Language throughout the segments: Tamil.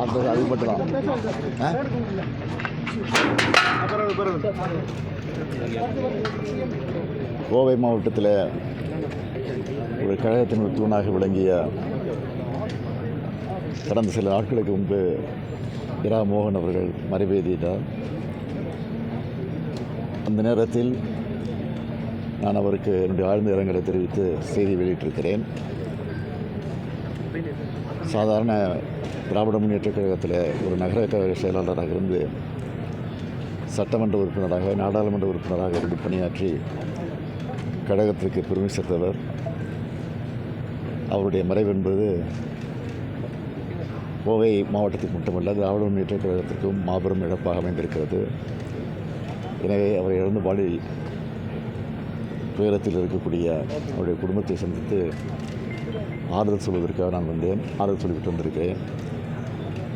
அடுத்தது அது மட்டும்? தான் கோவை மாவட்டத்தில் ஒரு கழகத்தின் ஒரு தூணாக விளங்கிய கடந்த சில நாட்களுக்கு முன்பு இரா மோகன் அவர்கள் மறைவேதியிட்டார். அந்த நேரத்தில் நான் அவருக்கு என்னுடைய ஆழ்ந்த இரங்கலை தெரிவித்து செய்தி வெளியிட்டிருக்கிறேன். சாதாரண திராவிட முன்னேற்றக் கழகத்தில் ஒரு நகர கழக செயலாளராக இருந்து சட்டமன்ற உறுப்பினராக நாடாளுமன்ற உறுப்பினராக இருந்து பணியாற்றி கழகத்திற்கு பெருமை சேர்த்தவர். அவருடைய மறைவு என்பது கோவை மாவட்டத்துக்கு மட்டுமல்ல திராவிட முன்னேற்ற கழகத்திற்கும் மாபெரும் இழப்பாக அமைந்திருக்கிறது. எனவே அவரை இழந்து பாடி துயரத்தில் இருக்கக்கூடிய அவருடைய குடும்பத்தை சந்தித்து ஆறுதல் சொல்வதற்காக நான் வந்தேன். ஆறுதல் சொல்லிவிட்டு வந்திருக்கிறேன்.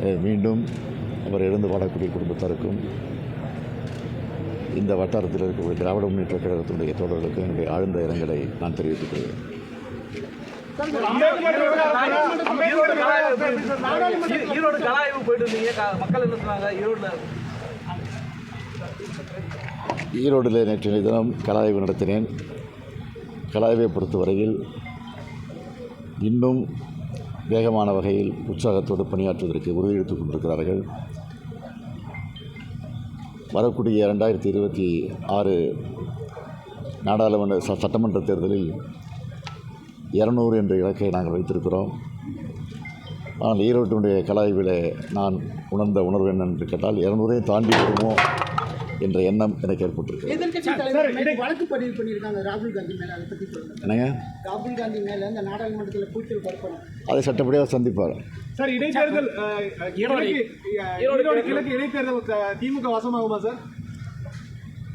மீண்டும் அவர் இழந்து வாழக்கூடிய குடும்பத்தாருக்கும் இந்த வட்டாரத்தில் இருக்கக்கூடிய திராவிட முன்னேற்ற கழகத்தினுடைய தோழர்களுக்கும் என்னுடைய ஆழ்ந்த இரங்கலை நான் தெரிவித்துக் கொள்கிறேன். ஈரோடு கலாய்வு போயிட்டு இருந்தீங்க. க- மக்கள் என்ன சொன்னாங்க? ஈரோடுல ஈரோடில் நேற்றைய தினம் கலாய்வு நடத்தினேன். கலாய்வை பொறுத்தவரையில் இன்னும் வேகமான வகையில் உற்சாகத்தோடு பணியாற்றுவதற்கு உறுதியெடுத்துக் கொண்டிருக்கிறார்கள். வரக்கூடிய ரெண்டாயிரத்தி இருபத்தி ஆறு நாடாளுமன்ற ச- சட்டமன்ற தேர்தலில் இரநூறு என்ற இலக்கை நாங்கள் வைத்திருக்கிறோம். ஆனால் ஈரோட்டினுடைய கலாய்வில் நான் உணர்ந்த உணர்வு என்னென்று கேட்டால் இரநூறையும் தாண்டி வருவோம் என்ற எண்ணம் எனக்கு ஏற்பட்டிருக்கு எதிர்க்கட்சி தலைவர் மேல வழக்கு பதிவு பண்ணியிருக்காங்க ராகுல் காந்தி மேல அதை பத்தி சொல்லுங்க. என்னங்க? ராகுல் காந்தி மேல இந்த நாடாளுமன்றத்தில் கூச்சல் பரப்பணும். அதை சட்டப்படியாக சந்திப்பார். சார் இடைத்தேர்தல் கிழக்கு இடைத்தேர்தல் திமுக வசமாகுமா சார்?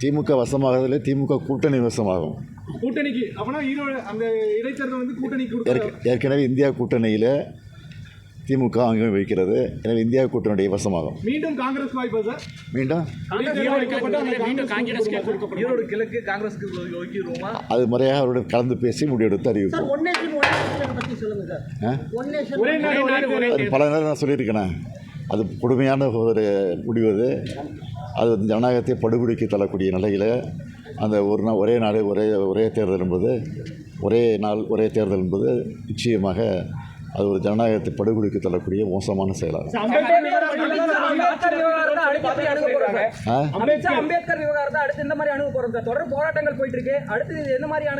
திமுக வசமாகதில் திமுக கூட்டணி வசமாகும். கூட்டணிக்கு அப்பனா ஈரோடு அந்த இடைத்தேர்தல் வந்து கூட்டணிக்கு ஏற்கனவே இந்தியா கூட்டணியில் திமுக அங்கே வைக்கிறது எனவே இந்தியா கூட்டணியுடைய வசமாகும். மீண்டும் காங்கிரஸ் வாய்ப்பா சார்? மீண்டும்? கிழக்கு காங்கிரஸ்க்கு அது முறையாக அவருடன் கலந்து பேசி முடிவெடுத்து சார் அறிவிப்போம் பல நேரம் நான் சொல்லியிருக்கேனே. அது கொடுமையான ஒரு முடிவு அது. அது வந்து ஜனநாயகத்தை படுகொலைக்கு தள்ளக்கூடிய நிலையில் அந்த ஒரு நாள் ஒரே நாடு ஒரே ஒரே தேர்தல் என்பது ஒரே நாள் ஒரே தேர்தல் என்பது நிச்சயமாக அது ஒரு ஜனநாயகத்தை படுகொலைக்கு தள்ளக்கூடிய மோசமான செயலாகும். அம்பேத்கர் விவகாரத்தை அடுத்து இந்த மாதிரி அணுக போறோம் தொடர் போராட்டங்கள் போயிட்டு இருக்கு. அடுத்து எந்த மாதிரியான